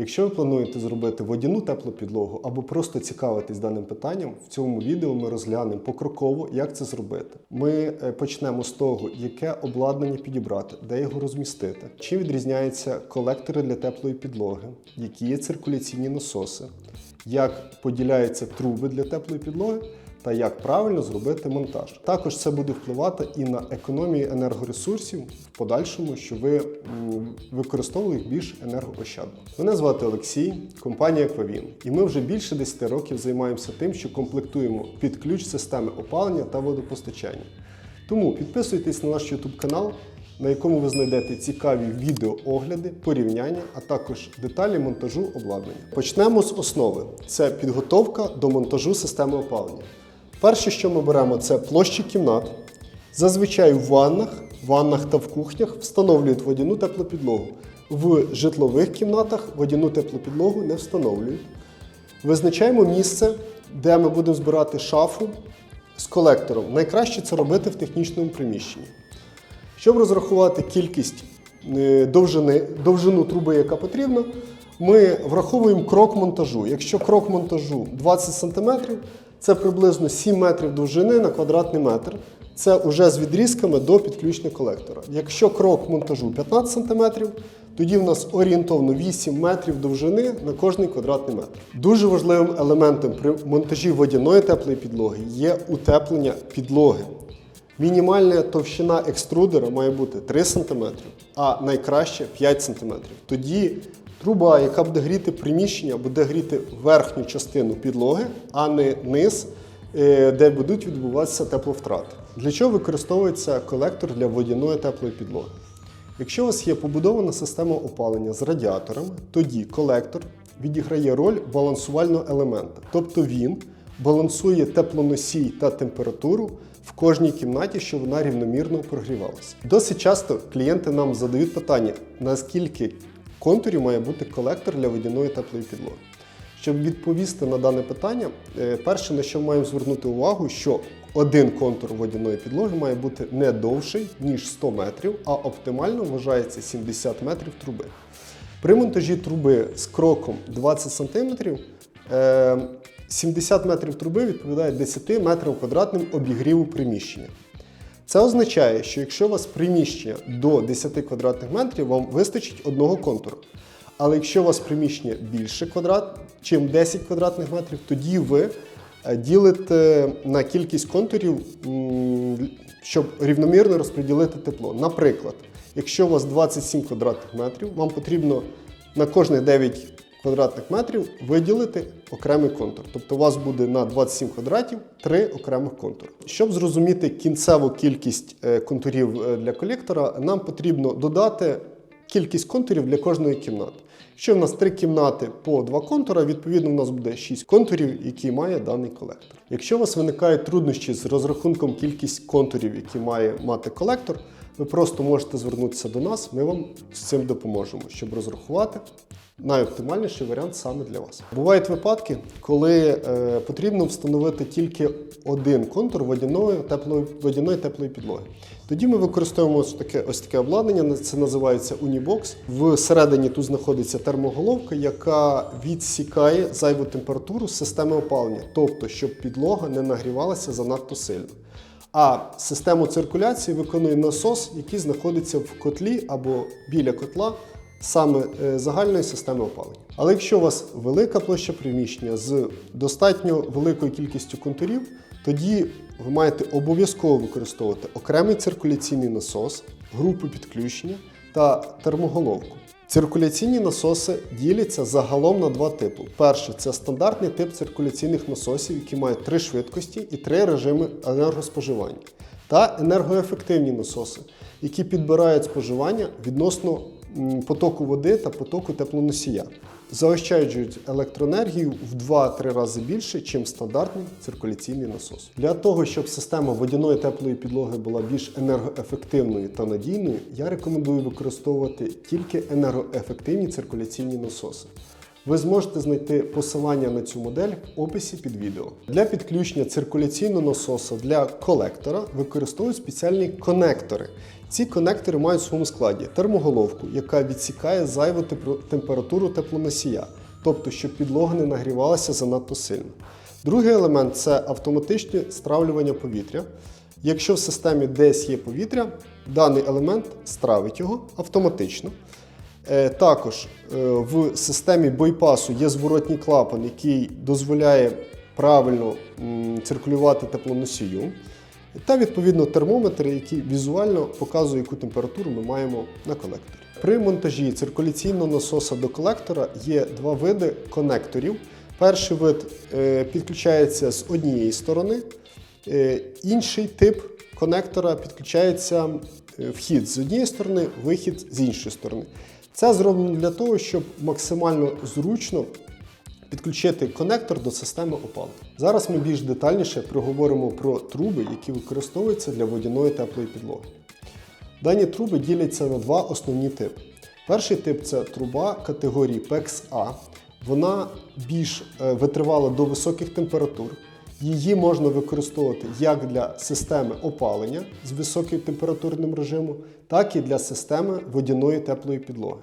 Якщо ви плануєте зробити водяну теплу підлогу або просто цікавитесь даним питанням, в цьому відео ми розглянемо покроково, як це зробити. Ми е, почнемо з того, яке обладнання підібрати, де його розмістити, чим відрізняються колектори для теплої підлоги, які є циркуляційні насоси, як поділяються труби для теплої підлоги та як правильно зробити монтаж. Також це буде впливати і на економію енергоресурсів в подальшому, що ви використовували їх більш енергоощадно. Мене звати Олексій, компанія Еквавін, і ми вже більше 10 років займаємося тим, що комплектуємо під ключ системи опалення та водопостачання. Тому підписуйтесь на наш YouTube канал, на якому ви знайдете цікаві відеоогляди, порівняння, а також деталі монтажу обладнання. Почнемо з основи: це підготовка до монтажу системи опалення. Перше, що ми беремо, це площі кімнат. Зазвичай в ваннах, ваннах та в кухнях встановлюють водяну теплопідлогу. В житлових кімнатах водяну теплопідлогу не встановлюють. Визначаємо місце, де ми будемо збирати шафу з колектором. Найкраще це робити в технічному приміщенні. Щоб розрахувати кількість е, довжини, довжину труби, яка потрібна, ми враховуємо крок монтажу. Якщо крок монтажу 20 см, це приблизно 7 метрів довжини на квадратний метр. Це вже з відрізками до підключення колектора. Якщо крок монтажу 15 см, тоді в нас орієнтовно 8 метрів довжини на кожний квадратний метр. Дуже важливим елементом при монтажі водяної теплої підлоги є утеплення підлоги. Мінімальна товщина екструдера має бути 3 см, а найкраще 5 см. Тоді труба, яка буде гріти приміщення, буде гріти верхню частину підлоги, а не низ, е, де будуть відбуватися тепловтрати. Для чого використовується колектор для водяної теплої підлоги? Якщо у вас є побудована система опалення з радіаторами, тоді колектор відіграє роль балансувального елемента. Тобто він балансує теплоносій та температуру в кожній кімнаті, щоб вона рівномірно прогрівалася. Досить часто клієнти нам задають питання, наскільки контурів має бути колектор для водяної теплої підлоги. Щоб відповісти на дане питання, е, перше, на що маємо звернути увагу, що один контур водяної підлоги має бути не довший, ніж 100 метрів, а оптимально вважається 70 метрів труби. При монтажі труби з кроком 20 см, е, 70 метрів труби відповідає 10 метрам квадратним обігріву приміщення. Це означає, що якщо у вас приміщення до 10 квадратних метрів, вам вистачить одного контуру. Але якщо у вас приміщення більше квадрат, чим 10 квадратних метрів, тоді ви е, ділите на кількість контурів, щоб рівномірно розподілити тепло. Наприклад, якщо у вас 27 квадратних метрів, вам потрібно на кожних 9 квадратних метрів виділити окремий контур. Тобто у вас буде на 27 квадратів 3 окремих контури. Щоб зрозуміти кінцеву кількість е, контурів е, для колектора, нам потрібно додати кількість контурів для кожної кімнати. Якщо в нас три кімнати по два контура, відповідно, у нас буде 6 контурів, які має даний колектор. Якщо у вас виникають труднощі з розрахунком кількість контурів, які має мати колектор, ви просто можете звернутися до нас, ми вам з цим допоможемо, щоб розрахувати найоптимальніший варіант саме для вас. Бувають випадки, коли е, потрібно встановити тільки один контур водяної теплої, водяної теплої підлоги. Тоді ми використовуємо ось таке, ось таке обладнання, це називається Unibox. Всередині тут знаходиться термоголовка, яка відсікає зайву температуру з системи опалення, тобто, щоб підлога не нагрівалася занадто сильно. А систему циркуляції виконує насос, який знаходиться в котлі або біля котла саме е, загальної системи опалення. Але якщо у вас велика площа приміщення з достатньо великою кількістю контурів, тоді ви маєте обов'язково використовувати окремий циркуляційний насос, групу підключення та термоголовку. Циркуляційні насоси діляться загалом на два типи. Перший це стандартний тип циркуляційних насосів, які мають три швидкості і три режими енергоспоживання, та енергоефективні насоси, які підбирають споживання відносно потоку води та потоку теплоносія. Заощаджують електроенергію в 2-3 рази більше, ніж стандартний циркуляційний насос. Для того, щоб система водяної теплої підлоги була більш енергоефективною та надійною, я рекомендую використовувати тільки енергоефективні циркуляційні насоси. Ви зможете знайти посилання на цю модель в описі під відео. Для підключення циркуляційного насоса для колектора використовують спеціальні конектори. Ці конектори мають в своєму складі термоголовку, яка відсікає зайву температуру теплоносія, тобто щоб підлога не нагрівалася занадто сильно. Другий елемент це автоматичне стравлювання повітря. Якщо в системі десь є повітря, даний елемент стравить його автоматично. Е, Також е, в системі бойпасу є зворотній клапан, який дозволяє правильно циркулювати теплоносію. Та відповідно термометр, який візуально показує, яку температуру ми маємо на колекторі. При монтажі циркуляційного насоса до колектора є два види конекторів. Перший вид е, підключається з однієї сторони, інший тип конектора підключається вхід з однієї сторони, вихід з іншої сторони. Це зроблено для того, щоб максимально зручно підключити конектор до системи опалення. Зараз ми більш детальніше проговоримо про труби, які використовуються для водяної теплої підлоги. Дані труби діляться на два основні типи. Перший тип це труба категорії PEX-A. Вона більш е, витривала до високих температур. Її можна використовувати як для системи опалення з високим температурним режимом, так і для системи водяної теплої підлоги.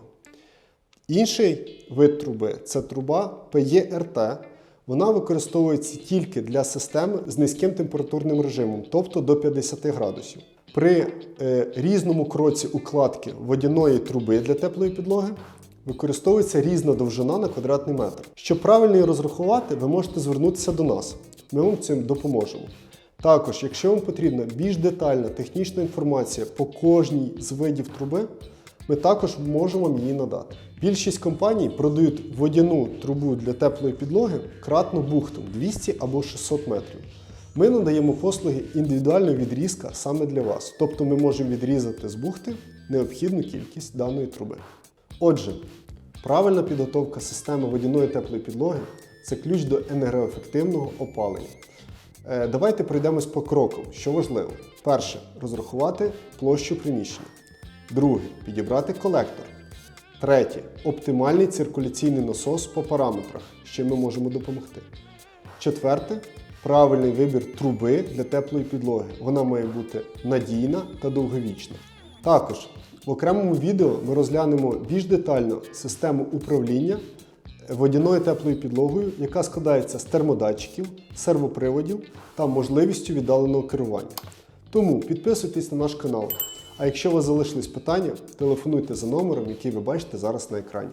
Інший вид труби це труба PERT. Вона використовується тільки для системи з низьким температурним режимом, тобто до 50 градусів. При е, різному кроці укладки водяної труби для теплої підлоги використовується різна довжина на квадратний метр. Щоб правильно її розрахувати, ви можете звернутися до нас. Ми вам цим допоможемо. Також, якщо вам потрібна більш детальна технічна інформація по кожній з видів труби, ми також можемо вам її надати. Більшість компаній продають водяну трубу для теплої підлоги кратно бухтом 200 або 600 метрів. Ми надаємо послуги індивідуального відрізка саме для вас, тобто ми можемо відрізати з бухти необхідну кількість даної труби. Отже, правильна підготовка системи водяної теплої підлоги це ключ до енергоефективного опалення. Е, Давайте пройдемось по крокам, що важливо. Перше розрахувати площу приміщення. Друге підібрати колектор. Третє оптимальний циркуляційний насос по параметрах, чим ми можемо допомогти. Четверте правильний вибір труби для теплої підлоги. Вона має бути надійна та довговічна. Також в окремому відео ми розглянемо більш детально систему управління водяною теплою підлогою, яка складається з термодатчиків, сервоприводів та можливістю віддаленого керування. Тому підписуйтесь на наш канал. А якщо у вас залишились питання, телефонуйте за номером, який ви бачите зараз на екрані.